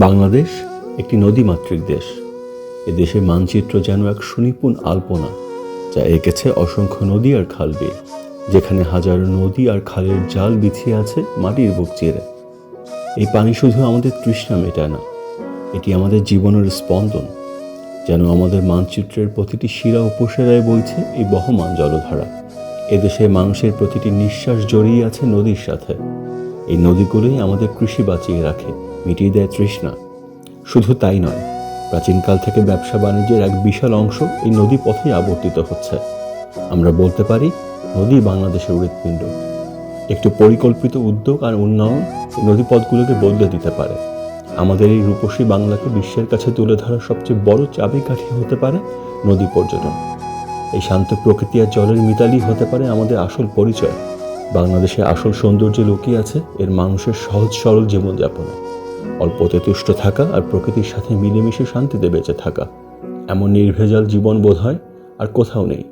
বাংলাদেশ একটি নদীমাতৃক দেশ। এ দেশের মানচিত্র যেন এক সুনিপুণ আলপনা, যা এঁকেছে অসংখ্য নদী আর খাল বিল যেখানে হাজারো নদী আর খালের জাল বিছিয়ে আছে মাটির বুক চিরে এই পানি শুধু আমাদের তৃষ্ণা মেটায় না, এটি আমাদের জীবনের স্পন্দন, যেন আমাদের মানচিত্রের প্রতিটি শিরা উপসেরায় বইছে এই বহমান জলধারা। এদেশের মানুষের প্রতিটি নিঃশ্বাস জড়িয়ে আছে নদীর সাথে। এই নদীগুলোই আমাদের কৃষি বাঁচিয়ে রাখে। মিটিয়ে দেয় তৃষ্ণা। শুধু তাই নয়, প্রাচীনকাল থেকে ব্যবসা বাণিজ্যের এক বিশাল অংশ এই নদী পথেই আবর্তিত হচ্ছে। আমরা বলতে পারি, নদী বাংলাদেশের হৃৎপিণ্ড। একটু পরিকল্পিত উদ্যোগ আর উন্নয়ন এই নদীপথগুলোকে বদলে দিতে পারে। আমাদের এই রূপসী বাংলাকে বিশ্বের কাছে তুলে ধরার সবচেয়ে বড় চাবিকাঠি হতে পারে নদী পর্যটন। এই শান্ত প্রকৃতি আর জলের মিতালি হতে পারে আমাদের আসল পরিচয়। বাংলাদেশের আসল সৌন্দর্য লুকিয়ে আছে এর মানুষের সহজ সরল জীবনযাপনে। অল্পতে তুষ্ট থাকা আর প্রকৃতির সাথে মিলেমিশে শান্তিতে বেঁচে থাকা। এমন নির্ভেজাল জীবন বোধ হয় আর কোথাও নেই।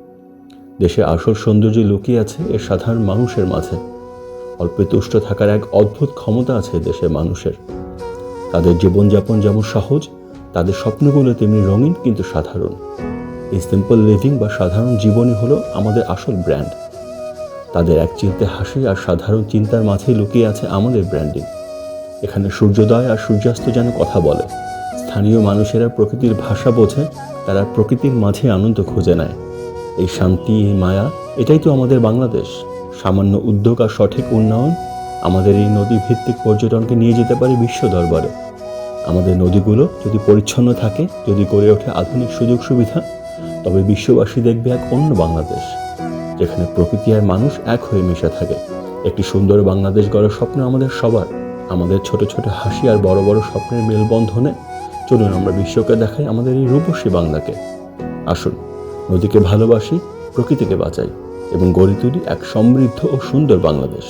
দেশে আসল সৌন্দর্য লুকিয়ে আছে এর সাধারণ মানুষের মাঝে। অল্পে তুষ্ট থাকার এক অদ্ভুত ক্ষমতা আছে দেশের মানুষের। তাদের জীবনযাপন যেমন সহজ, তাদের স্বপ্নগুলো তেমনি রঙিন কিন্তু সাধারণ। এই সিম্পল লিভিং বা সাধারণ জীবনই হলো আমাদের আসল ব্র্যান্ড তাদের এক চিলতে হাসি আর সাধারণ চিন্তার মাঝেই লুকিয়ে আছে আমাদের ব্র্যান্ডিং এখানে সূর্যোদয় আর সূর্যাস্ত যেন কথা বলে। স্থানীয় মানুষেরা প্রকৃতির ভাষা বোঝে, তারা প্রকৃতির মাঝে আনন্দ খুঁজে নেয়। এই শান্তি, এই মায়া, এটাই তো আমাদের বাংলাদেশ। সামান্য উদ্যোগ আর সঠিক উন্নয়ন আমাদের এই নদী ভিত্তিক পর্যটনকে নিয়ে যেতে পারে বিশ্ব দরবারে। আমাদের নদীগুলো যদি পরিচ্ছন্ন থাকে, যদি গড়ে ওঠে আধুনিক সুযোগ সুবিধা তবে বিশ্ববাসী দেখবে এক অন্য বাংলাদেশ, যেখানে প্রকৃতি আর মানুষ এক হয়ে মিশে থাকে। একটি সুন্দর বাংলাদেশ গড়ার স্বপ্ন আমাদের সবার। আমাদের ছোট ছোট হাসি আর বড় বড় স্বপ্নের মেলবন্ধনে চলুন আমরা বিশ্বকে দেখাই আমাদের এই রূপসী বাংলাকে। আসুন, নদীকে ভালোবাসি, প্রকৃতিকে বাঁচাই এবং গড়ে তুলি এক সমৃদ্ধ ও সুন্দর বাংলাদেশ।